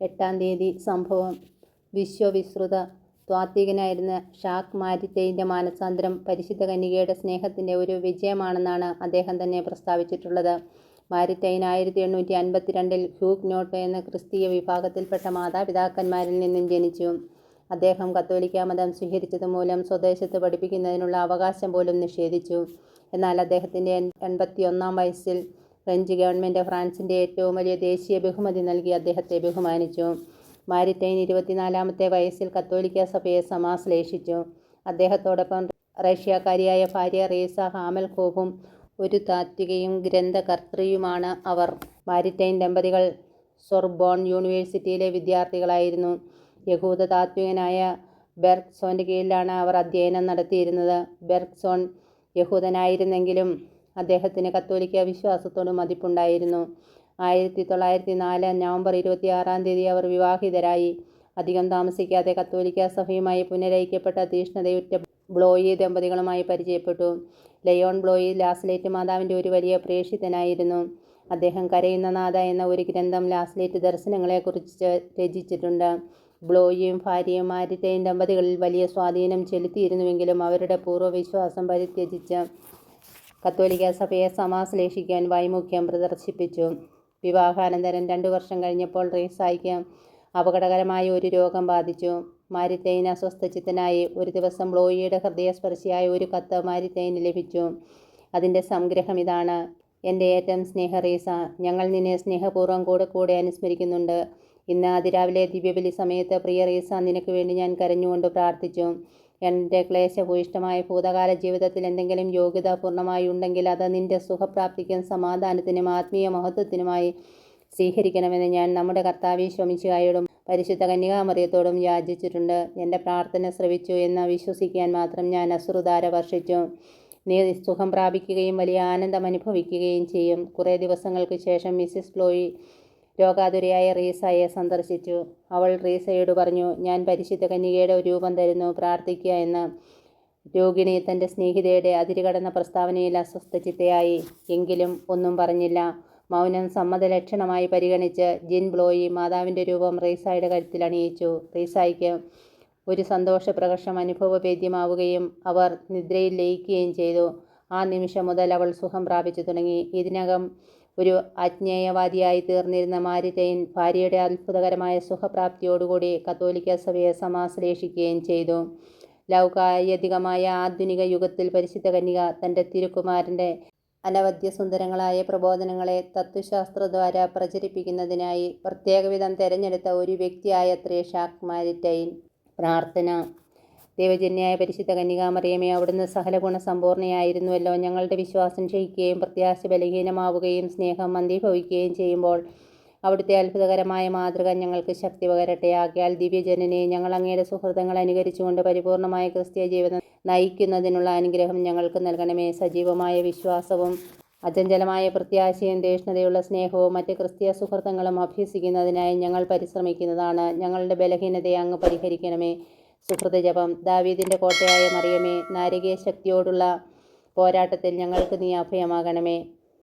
എട്ടാം തീയതി സംഭവം വിശ്വവിശ്രുത ത്വാത്വികനായിരുന്ന ഷാക്ക് മാരിത്തേയിന്റെ മാനസാന്തരം പരിശുദ്ധ കന്യകയുടെ സ്നേഹത്തിന്റെ ഒരു വിജയമാണെന്നാണ് അദ്ദേഹം തന്നെ പ്രസ്താവിച്ചിട്ടുള്ളത്. മാരിറ്റൈൻ ആയിരത്തി എണ്ണൂറ്റി അൻപത്തിരണ്ടിൽ ഹ്യൂഗ് നോട്ട് എന്ന ക്രിസ്തീയ വിഭാഗത്തിൽപ്പെട്ട മാതാപിതാക്കന്മാരിൽ നിന്നും ജനിച്ചു. അദ്ദേഹം കത്തോലിക്ക മതം സ്വീകരിച്ചത് സ്വീകരിച്ചതുമൂലം സ്വദേശത്ത് പഠിപ്പിക്കുന്നതിനുള്ള അവകാശം പോലും നിഷേധിച്ചു. എന്നാൽ അദ്ദേഹത്തിന്റെ എൺപത്തിയൊന്നാം വയസ്സിൽ ഫ്രഞ്ച് ഗവൺമെന്റ് ഫ്രാൻസിന്റെ ഏറ്റവും വലിയ ദേശീയ ബഹുമതി നൽകി അദ്ദേഹത്തെ ബഹുമാനിച്ചു. മാരിറ്റൈൻ ഇരുപത്തിനാലാമത്തെ വയസ്സിൽ കത്തോലിക്ക സഭയെ സമാശ്ലേഷിച്ചു. അദ്ദേഹത്തോടൊപ്പം റഷ്യക്കാരിയായ ഭാര്യ റീസ കോഹും ഒരു താത്വികയും ഗ്രന്ഥകർത്തൃയുമാണ് അവർ. മാരിറ്റൈൻ ദമ്പതികൾ സൊർബോൺ യൂണിവേഴ്സിറ്റിയിലെ വിദ്യാർത്ഥികളായിരുന്നു. യഹൂദ താത്വികനായ ബെർഗ്സോന്റെ കീഴിലാണ് അവർ അധ്യയനം നടത്തിയിരുന്നത്. ബെർഗ്സോൺ യഹൂദനായിരുന്നെങ്കിലും അദ്ദേഹത്തിന് കത്തോലിക്ക വിശ്വാസത്തോട് മതിപ്പുണ്ടായിരുന്നു. ആയിരത്തി തൊള്ളായിരത്തി നാല് നവംബർ ഇരുപത്തിയാറാം തീയതി അവർ വിവാഹിതരായി. അധികം താമസിക്കാതെ കത്തോലിക്ക സഭയുമായി പുനരയിക്കപ്പെട്ട തീഷ്ണതയുറ്റ ബ്ലോയി ദമ്പതികളുമായി പരിചയപ്പെട്ടു. ലയോൺ ബ്ലോയി ലാസ്ലേറ്റ് മാതാവിന്റെ ഒരു വലിയ പ്രേക്ഷിതനായിരുന്നു. അദ്ദേഹം കരയുന്ന നാഥ എന്ന ഒരു ഗ്രന്ഥം ലാസ്ലേറ്റ് ദർശനങ്ങളെക്കുറിച്ച് രചിച്ചിട്ടുണ്ട്. ബ്ലോയിയും ഭാര്യയും മാരിറ്റൈൻ ദമ്പതികളിൽ വലിയ സ്വാധീനം ചെലുത്തിയിരുന്നുവെങ്കിലും അവരുടെ പൂർവവിശ്വാസം പരിത്യജിച്ച് കത്തോലിക്കാ സഭയെ സമാശ്ലേഷിക്കാൻ വൈമുഖ്യം പ്രദർശിപ്പിച്ചു. വിവാഹാനന്തരം രണ്ടു വർഷം കഴിഞ്ഞപ്പോൾ റീസായിക്ക് അപകടകരമായ ഒരു രോഗം ബാധിച്ചു. മാരിത്തൈൻ അസ്വസ്ഥചിത്തനായി. ഒരു ദിവസം ബ്ലോയിയുടെ ഹൃദയസ്പർശിയായ ഒരു കത്ത് മാരിത്തൈന് ലഭിച്ചു. അതിന്റെ സംഗ്രഹം ഇതാണ്. എന്റെ ഏറ്റവും സ്നേഹ റീസ, ഞങ്ങൾ നിന്നെ സ്നേഹപൂർവം കൂടെ കൂടെ അനുസ്മരിക്കുന്നുണ്ട്. ഇന്ന് അതിരാവിലെ ദിവ്യബലി സമയത്ത് പ്രിയ റീസ, നിനക്ക് വേണ്ടി ഞാൻ കരഞ്ഞുകൊണ്ട് പ്രാർത്ഥിച്ചു. എന്റെ ക്ലേശഭൂയിഷ്ടമായ ഭൂതകാല ജീവിതത്തിൽ എന്തെങ്കിലും യോഗ്യത പൂർണമായി ഉണ്ടെങ്കിൽ അത് നിന്റെ സുഖപ്രാപ്തിക്കും സമാധാനത്തിനും ആത്മീയ മഹത്വത്തിനുമായി സ്വീകരിക്കണമെന്ന് ഞാൻ നമ്മുടെ കർത്താവി ശ്രമിച്ചുകായോടും പരിശുദ്ധ കന്യകാമറിയത്തോടും യാചിച്ചിട്ടുണ്ട്. എന്റെ പ്രാർത്ഥന ശ്രവിച്ചു എന്ന് വിശ്വസിക്കാൻ മാത്രം ഞാൻ അശ്രുധാര വർഷിച്ചു. നീ സുഖം പ്രാപിക്കുകയും വലിയ ആനന്ദം അനുഭവിക്കുകയും ചെയ്യും. കുറേ ദിവസങ്ങൾക്ക് ശേഷം മിസ്സിസ് ബ്ലോയി രോഗാതുരയായ റീസയെ സന്ദർശിച്ചു. അവൾ റീസയോട് പറഞ്ഞു, ഞാൻ പരിശുദ്ധ കന്യകയുടെ രൂപം തരുന്നു, പ്രാർത്ഥിക്കുക എന്ന്. രോഗിണി തന്റെ സ്നേഹിതയുടെ അതിരുകടന്ന പ്രസ്താവനയിൽ അസ്വസ്ഥചിത്തയായി. എങ്കിലും ഒന്നും പറഞ്ഞില്ല. മൗനം സമ്മതലക്ഷണമായി പരിഗണിച്ച് ജിൻ ബ്ലോയി മാതാവിന്റെ രൂപം റീസായുടെ കരുത്തിൽ അണിയിച്ചു. റീസായ്ക്ക് ഒരു സന്തോഷപ്രകർഷം അനുഭവവേദ്യമാവുകയും അവർ നിദ്രയിൽ ലയിക്കുകയും ചെയ്തു. ആ നിമിഷം മുതൽ അവൾ സുഖം പ്രാപിച്ചു തുടങ്ങി. ഇതിനകം ഒരു അജ്ഞേയവാദിയായി തീർന്നിരുന്ന മാരിറ്റൈൻ ഭാര്യയുടെ അത്ഭുതകരമായ സുഖപ്രാപ്തിയോടുകൂടി കത്തോലിക്ക സഭയെ സമാശ്ലേഷിക്കുകയും ചെയ്തു. ലൗകായതികമായ ആധുനിക യുഗത്തിൽ പരിശുദ്ധ കന്യക തന്റെ തിരുക്കുമാരന്റെ അനവദ്യസുന്ദരങ്ങളായ പ്രബോധനങ്ങളെ തത്വശാസ്ത്രദ്വാര പ്രചരിപ്പിക്കുന്നതിനായി പ്രത്യേകവിധം തെരഞ്ഞെടുത്ത ഒരു വ്യക്തിയായ ത്രേഷാക് മാരിറ്റൈൻ. പ്രാർത്ഥന ദൈവജനനിയായ പരിശുദ്ധ കന്യകാമറിയമേ, അവിടുന്ന് സകലഗുണസമ്പൂർണയായിരുന്നുവല്ലോ. ഞങ്ങളുടെ വിശ്വാസം ക്ഷയിക്കുകയും പ്രത്യാശ ബലഹീനമാവുകയും സ്നേഹം മന്ദീഭവിക്കുകയും ചെയ്യുമ്പോൾ അവിടുത്തെ അത്ഭുതകരമായ മാതൃക ഞങ്ങൾക്ക് ശക്തി പകരട്ടെ. ആകിയാൽ ദിവ്യജനനെ ഞങ്ങൾ അങ്ങയുടെ സുഹൃത്തുക്കൾ അനുകരിച്ചുകൊണ്ട് പരിപൂർണമായ ക്രിസ്തീയ ജീവിതം നയിക്കുന്നതിനുള്ള അനുഗ്രഹം ഞങ്ങൾക്ക് നൽകണമേ. സജീവമായ വിശ്വാസവും അചഞ്ചലമായ പ്രത്യാശയും തീഷ്ണതയുള്ള സ്നേഹവും മറ്റ് ക്രിസ്തീയ സുഹൃത്തുക്കളും അഭ്യസിക്കുന്നതിനായി ഞങ്ങൾ പരിശ്രമിക്കുന്നതാണ്. ഞങ്ങളുടെ ബലഹീനതയെ അങ്ങ് പരിഹരിക്കണമേ. സുകൃതജപം ദാവീദിന്റെ കോട്ടയായ മറിയമേ, നാരികീയ ശക്തിയോടുള്ള പോരാട്ടത്തിൽ ഞങ്ങൾക്ക് നീ അഭയമാകണമേ.